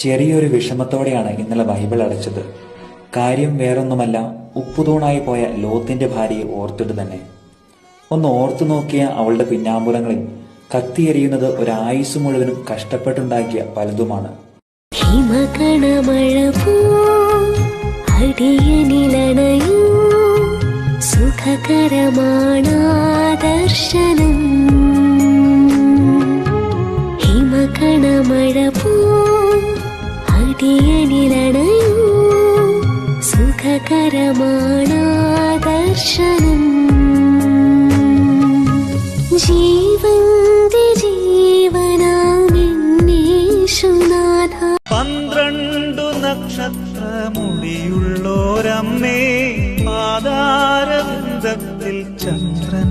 ചെറിയൊരു വിഷമത്തോടെയാണ് ഇന്നലെ ബൈബിൾ അടച്ചത്. കാര്യം വേറൊന്നുമല്ല ഉപ്പുതൂണായി പോയ ലോത്തിന്റെ ഭാര്യയെ ഓർത്തിട്ട് തന്നെ. ഒന്ന് ഓർത്തു നോക്കിയ അവളുടെ പിന്നാമ്പുറങ്ങളിൽ കത്തിയെറിയുന്നത് ഒരായുസ് മുഴുവനും കഷ്ടപ്പെട്ടുണ്ടാക്കിയ പലതുമാണ്. അടിയനിലണയൂ സുഖകരമാണാദർശനം. ഹിമകണമഴ പോ സുഖകരമാണാദർശനം ജീവന്റെ ജീവനാമെന്നേശുനാഥ. പന്ത്രണ്ടു നക്ഷത്രമുടിയുള്ളോരമ്മേ പാതാരവൃന്ദത്തിൽ ചന്ദ്രൻ